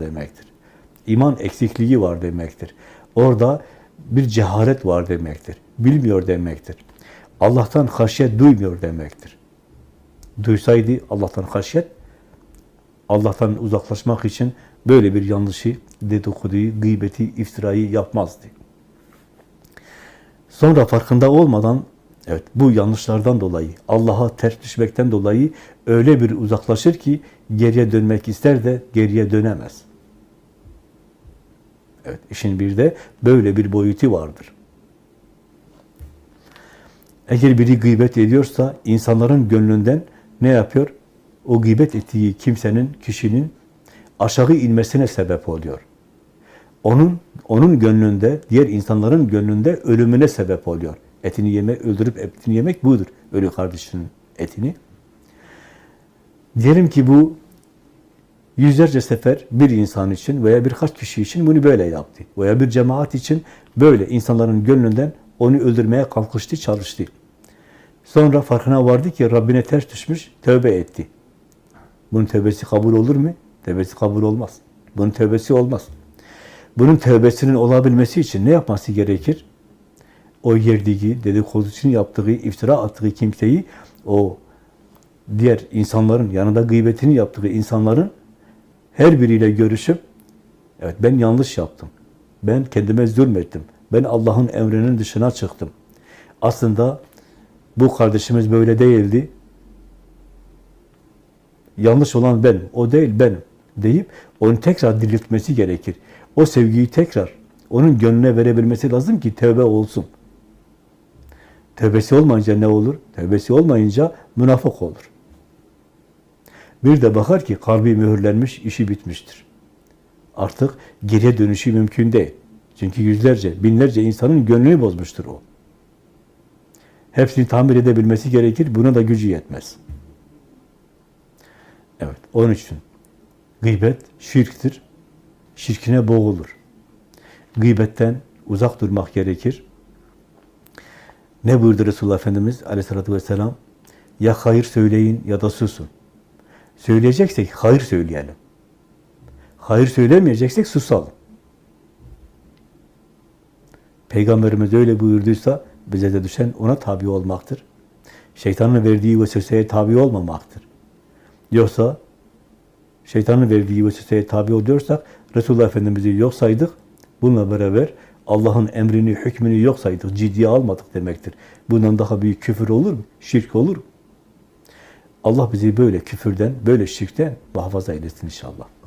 demektir. İman eksikliği var demektir. Orada bir cehalet var demektir. Bilmiyor demektir. Allah'tan haşyet duymuyor demektir. Duysaydı Allah'tan haşyet, Allah'tan uzaklaşmak için böyle bir yanlışı, dedikoduyu, gıybeti, iftirayı yapmazdı. Sonra farkında olmadan, evet bu yanlışlardan dolayı, Allah'a ters düşmekten dolayı öyle bir uzaklaşır ki geriye dönmek ister de geriye dönemez. Evet, işin bir de böyle bir boyutu vardır. Eğer biri gıybet ediyorsa insanların gönlünden ne yapıyor? O gıybet ettiği kimsenin, kişinin aşağı inmesine sebep oluyor. Onun onun gönlünde, diğer insanların gönlünde ölümüne sebep oluyor. Etini yemek, öldürüp etini yemek budur. Ölü kardeşinin etini. Diyelim ki bu yüzlerce sefer bir insan için veya birkaç kişi için bunu böyle yaptı. Veya bir cemaat için böyle insanların gönlünden onu öldürmeye kalkıştı, çalıştı. Sonra farkına vardı ki Rabbine ters düşmüş, tövbe etti. Bunun tövbesi kabul olur mu? Tövbesi kabul olmaz. Bunun tövbesi olmaz. Bunun tövbesinin olabilmesi için ne yapması gerekir? O yerdiği, dedikodusunu yaptığı, iftira attığı kimseyi o diğer insanların, yanında gıybetini yaptığı insanların her biriyle görüşüp evet ben yanlış yaptım. Ben kendime zulmettim. Ben Allah'ın emrinin dışına çıktım. Aslında bu kardeşimiz böyle değildi. Yanlış olan ben, o değil benim deyip onu tekrar diriltmesi gerekir. O sevgiyi tekrar onun gönlüne verebilmesi lazım ki tövbe olsun. Tövbesi olmayınca ne olur? Tövbesi olmayınca münafık olur. Bir de bakar ki kalbi mühürlenmiş, işi bitmiştir. Artık geriye dönüşü mümkün değil. Çünkü yüzlerce, binlerce insanın gönlünü bozmuştur o. Hepsini tamir edebilmesi gerekir, buna da gücü yetmez. Evet, onun için gıybet şirktir. Şirkine boğulur. Gıybetten uzak durmak gerekir. Ne buyurdu Resulullah Efendimiz aleyhissalatü vesselam? Ya hayır söyleyin ya da susun. Söyleyeceksek hayır söyleyelim. Hayır söylemeyeceksek susalım. Peygamberimiz öyle buyurduysa bize de düşen ona tabi olmaktır. Şeytanın verdiği vesveseye tabi olmamaktır. Yoksa şeytanın verdiği vesveseye tabi oluyorsak Resulullah Efendimiz'i yok saydık. Bununla beraber Allah'ın emrini, hükmünü yok saydık, ciddiye almadık demektir. Bundan daha büyük küfür olur mu? Şirk olur mu? Allah bizi böyle küfürden, böyle şirkten muhafaza eylesin inşallah.